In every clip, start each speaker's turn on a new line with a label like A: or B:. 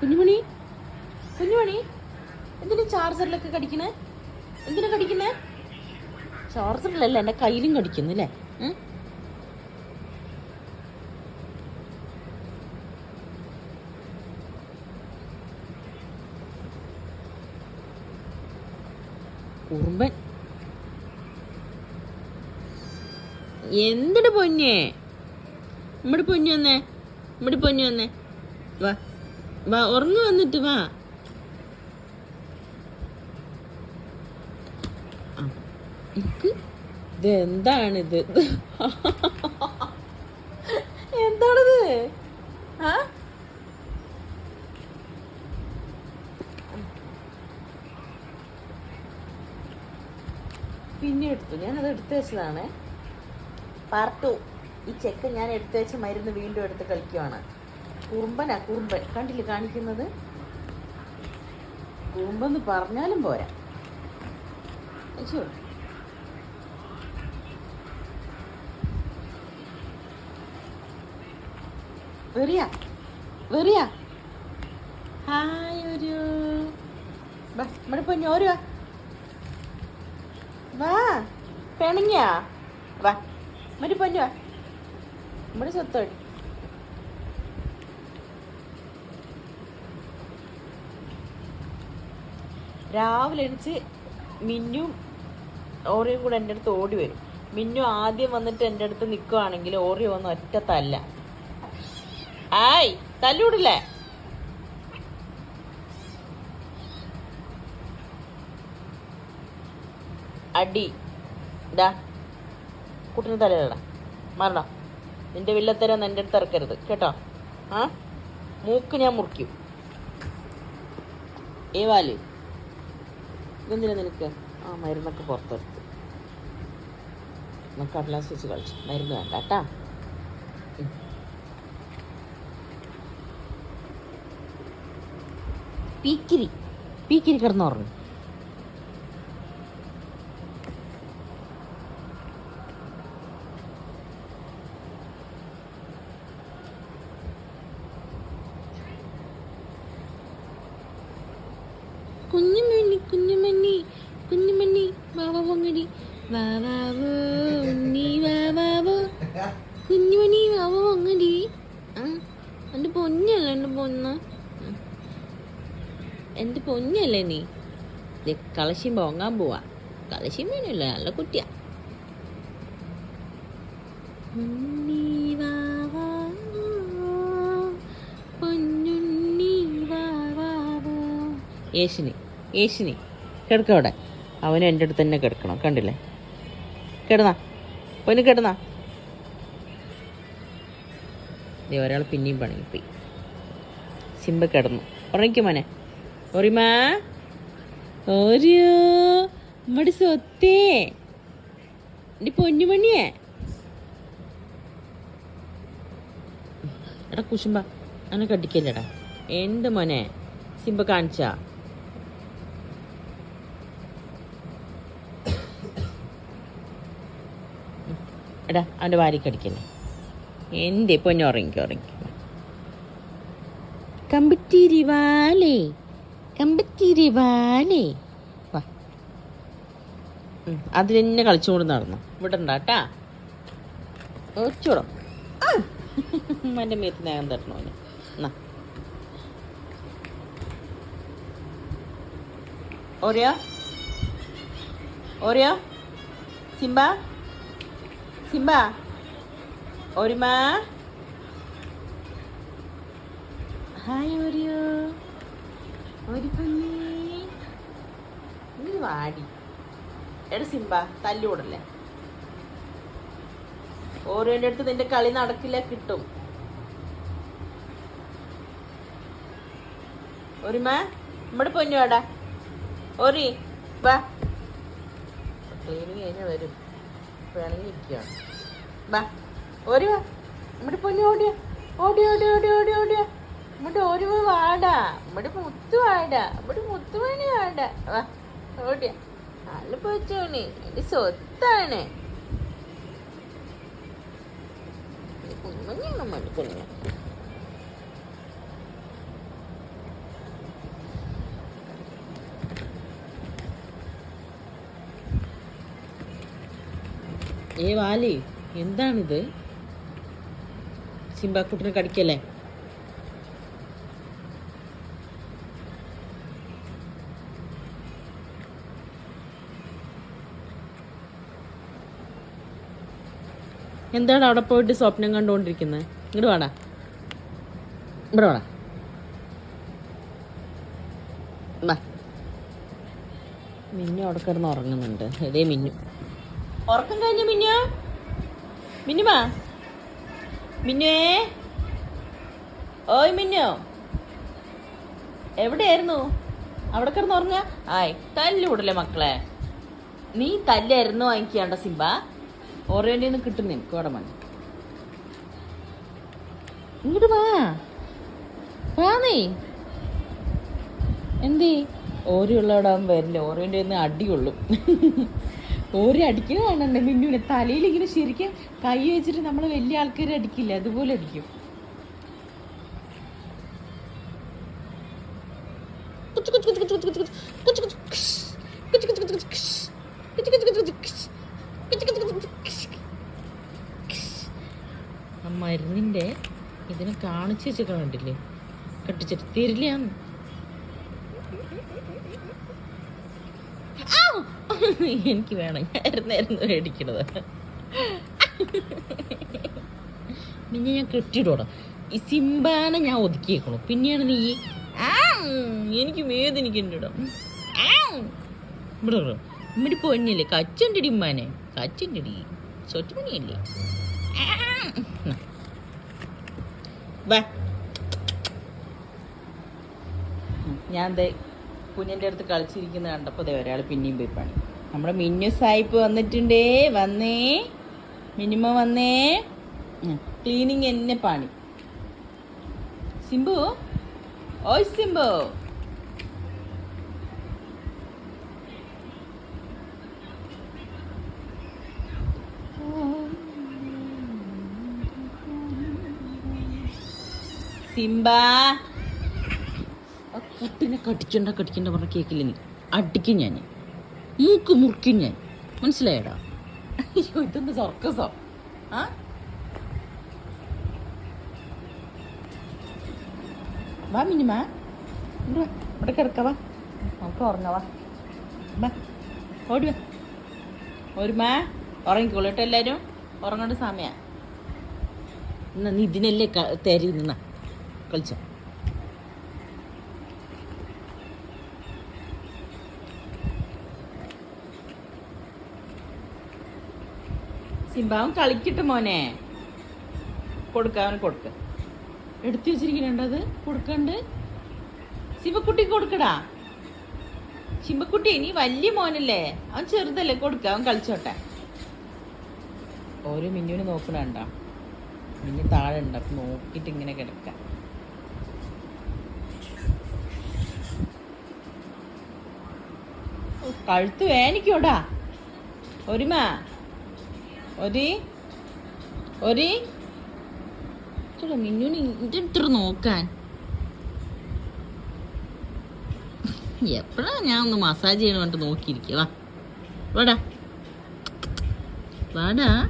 A: കുഞ്ഞുമണി? കുഞ്ഞുമണി എന്തിനു ചാർജറിലൊക്കെ കടിക്കണേ? എന്തിനാ കടിക്കുന്നേ ചാർജറിലല്ല എന്റെ കയ്യിലും കടിക്കുന്നു അല്ലേ? കുറുമ്പൻ. എന്തിട്ട് പൊന്നേ? നമ്മുടെ പൊന്നു വന്നേ. നമ്മുടെ പൊന്നു വന്നേ. വാ. വാ ഉറങ്ങു വന്നിട്ട് വാ. ഇത് എന്താണിത്? എന്താണിത്? ആ? പിന്നെ എടുത്തു. ഞാൻ അത് എടുത്തു വെച്ചതാണ്. പാർട്ട് ഈ ചെക്ക് ഞാൻ എടുത്തു വെച്ച മരുന്ന് വീണ്ടും എടുത്ത് കളിക്കുവാണ്. കുറുമ്പനാ കുറുമ്പൻ. കണ്ടില്ലേ കാണിക്കുന്നത്? കുറുമ്പെന്ന് പറഞ്ഞാലും പോരാ. അയ്യോ. വെറിയ വെറിയ. ഹായ് ഒരു. വാ നമ്മുടെ പൊന്നു ഒരു വാ. പിണങ്ങിയാ. വാ മറ്റു പൊന്നു വാ. നമ്മുടെ സ്വത്തോടി രാവിലെ എണിച്ച് മിന്നും ഓറിയും കൂടെ എന്റെ അടുത്ത് ഓടി വരും. മിന്നു ആദ്യം വന്നിട്ട് എന്റെ അടുത്ത് നിൽക്കുവാണെങ്കിൽ ഓറിയോ വന്ന് ഒറ്റ തല്ല. ആയ് തല്ലൂടില്ലേ അടി. ഇതാ കുട്ടിന് തലയിലടാ മരണം നിന്റെ വില്ലത്തരം എന്റെ അടുത്ത് ഇറക്കരുത്. കേട്ടോ? ആ? മൂക്ക് ഞാൻ മുറിക്കും. ഏ ഇതെന്തിനാ നിനക്ക്? ആ മരുന്നൊക്കെ പുറത്തെടുത്ത്. നമുക്ക് കടലാസ് വെച്ച് കളിച്ചു. മരുന്ന് വേണ്ട കേട്ടാ. പീക്കിരി. പീക്കിരി കിടന്നുറങ്ങും കുഞ്ഞുമണി കുഞ്ഞുമണി കുഞ്ഞുമണി വാവാങ്ങടി വാവാവോ ഉണ്ണി വാവാവോ. കുഞ്ഞുമണി വാവോ അങ്ങടി. എന്റെ പൊന്നല്ല എന്റെ പൊന്ന്. എന്റെ പൊന്നല്ലേ നീ? കളശി പോങ്ങാൻ പോവാ. കളശി മീനല്ല നല്ല കുട്ടിയാ. യേശിനി യേശിനി പൊന്നുണ്ണി വാവാവോ. യേശുനി യേശുനി കിടക്ക അവിടെ. അവനും എന്റെ അടുത്ത് തന്നെ കിടക്കണം കണ്ടില്ലേ? കിടന്നാ. പൊന്നു കിടന്നാ. ഒരാൾ പിന്നെയും പണിപ്പോയി സിംബ കിടന്നു. ഉറങ്ങിക്കും മോനെ. ഒറിമാ ഓരിയോ. നമ്മടെ സ്വത്തേ. എന്റെ പൊന്നുമണിയേ. എടാ കുശുമ്പ അങ്ങനെ കടിക്കല്ലേടാ. എന്ത് മോനെ? സിംബ കാണിച്ചാ. എടാ അവന്റെ എന്ത് ഇപ്പോൾ പൊന്നു ഉറങ്ങിക്കോ ഉറങ്ങിക്കോ. കമ്പത്തിരി വാലേ കമ്പത്തിരി വാലേ വാ. ഉം, തന്നെ കളിച്ചുകൊണ്ട് നടന്നു. ഇവിടെ ഉണ്ടാട്ടാ ഒച്ചൂടോ. എന്റെ മേത്ത് നേരം തരണോ അവന്. എന്നാ ഓറിയോ? ഓറിയോ? സിംബ? സിംബ ഓരിമാ ഹായ് ഓരിയോ ഒരു കുഞ്ഞി നീ വാടി. എടാ സിംബ തല്ലുകൂടല്ലേ? ഓരോന്റെ അടുത്ത് നിന്റെ കളി നടക്കില്ല കിട്ടും. ഒരുമ നമ്മുടെ പൊന്നു വേടാ ഓരി വാ. ക്ലീനിങ് കഴിഞ്ഞാൽ വരും. വേണമെങ്കിൽ ഇരിക്കുകയാണ് ബാ ഒരു നമ്മുടെ പൊന്നു ഓടിയ. ഓടി ഓടി ഓടി ഓടി ഓടിയ. നമ്മുടെ ഒരു വാടാ. നമ്മുടെ മുത്തു വാടാ. നമ്മുടെ മുത്തുമണി വാടാ. വാ ഓടിയ. നല്ല പോച്ചോണി എന്റെ സ്വത്താണ്. കുഞ്ഞു കുഞ്ഞു. ഏ വാലി എന്താണിത്? സിംബാക്കുട്ടിനെ കടിക്കല്ലേ? എന്താണ് അവിടെ പോയിട്ട് സ്വപ്നം കണ്ടുകൊണ്ടിരിക്കുന്നത് ഇങ്ങോട്ട് വാടാ. ഇവിടെ വാടാ. മിന്നു അവിടെ കിടന്ന് ഉറങ്ങുന്നുണ്ട്. ഇതേ മിന്നു. ഉറക്കം കഴിഞ്ഞ മിന്നു? മിന്നുമാ? മിന്നുവേ? ഓയ് മിന്നു. എവിടെയായിരുന്നു? അവിടെ കിടന്ന് ഉറങ്ങ ആയ് തല്ലുകൂടല്ലേ മക്കളെ. നീ തല്ലായിരുന്നു വാങ്ങിക്കാണ്ട സിംബ? ഓറിയന്റെ നിന്ന് കിട്ടും നിനക്ക് അവിടെ മണി ഇങ്ങോട്ട് വാ. വാ നീ. എന്തേ? ഓരിയുള്ളവിടെ അവൻ വരില്ല. ഓറിയന്റെ നിന്ന് അടിയുള്ളും ഓരി കാണണ്ട കാണണ്ടേ മിന്നുവിനെ തലയിൽ ഇങ്ങനെ ശരിക്കും കൈ വെച്ചിട്ട് നമ്മൾ വലിയ ആൾക്കാർ അടിക്കില്ല അതുപോലെ അടിക്കും ആ മരുന്നിന്റെ ഇതിനെ കാണിച്ചു വെച്ചൊക്കെ കണ്ടില്ലേ കെട്ടിച്ചിട്ട് തരില്ല എനിക്ക് വേണം ഞാനായിരുന്നു മേടിക്കണത് പിന്നെ ഞാൻ കെട്ടിയിടണം ഈ സിംബാനെ ഞാൻ ഒതുക്കിയേക്കണു പിന്നെയാണ് നീ എനിക്ക് വേദനിക്കുന്നുണ്ടോ ഇവിടെ. ഇമ്മടി പൊന്നില്ലേ കച്ചുണ്ടടി ഉമ്മാനെ ചൊറ്റുമണിയല്ലേ വാ ഞാൻ ദേ കുഞ്ഞിന്റെ അടുത്ത് കളിച്ചിരിക്കുന്ന കണ്ടപ്പോൾ ദേ ഒരാൾ പിന്നെയും പോയി പണി. നമ്മുടെ മിന്നു സായിപ്പ് വന്നിട്ടുണ്ടേ വന്നേ. മിനിമ വന്നേ. ക്ലീനിങ് എന്നെ പണി. സിംബു? ഓയ് സിംബു. സിംബ. കുട്ടിനെ കടിക്കണ്ട കടിക്കണ്ട പറഞ്ഞ കേക്കില്ല നീ? അടിക്കും ഞാൻ മൂക്ക് മുറിക്കും ഞാൻ. മനസ്സിലായടാ? അയ്യോ ഇതൊന്ന് സർക്കസോ? ആ? വാ മിനിമ. ഇവിടെ കിടക്കവാ നമുക്ക് ഉറങ്ങവാ ഓടി ഒരുമാ ഉറങ്ങിക്കോളൂ കേട്ടോ എല്ലാവരും ഉറങ്ങേണ്ട സമയ. എന്നാ നീ ഇതിനല്ലേ തരി നിന്ന. കളിച്ചോ. സിംബാവും കളിക്കട്ടെ മോനെ. കൊടുക്കാൻ കൊടുക്ക. എടുത്തു അത്? കൊടുക്കണ്ട്. ശിവക്കുട്ടി കൊടുക്കടാ. ശിവക്കുട്ടി നീ വലിയ മോനല്ലേ? അവൻ ചെറുതല്ലേ കൊടുക്ക അവൻ കളിച്ചോട്ടെ. ഓരോ മിന്നുവിന് നോക്കണണ്ട മിന്നു താഴെ ഉണ്ട് അപ്പൊ ഇങ്ങനെ കിടക്കാം. കഴുത്ത് വേനിക്കോടാ ഒരുമ. ഒരു ഒരു. മിന്നുന് ഇത്ര നോക്കാൻ. എപ്പോഴാ ഞാൻ ഒന്ന് മസാജ് ചെയ്യണ പറഞ്ഞിട്ട് നോക്കിയിരിക്കുക വാ. വാടാ. വാടാ.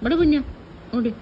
A: ഇവിടെ കുഞ്ഞ ഓടി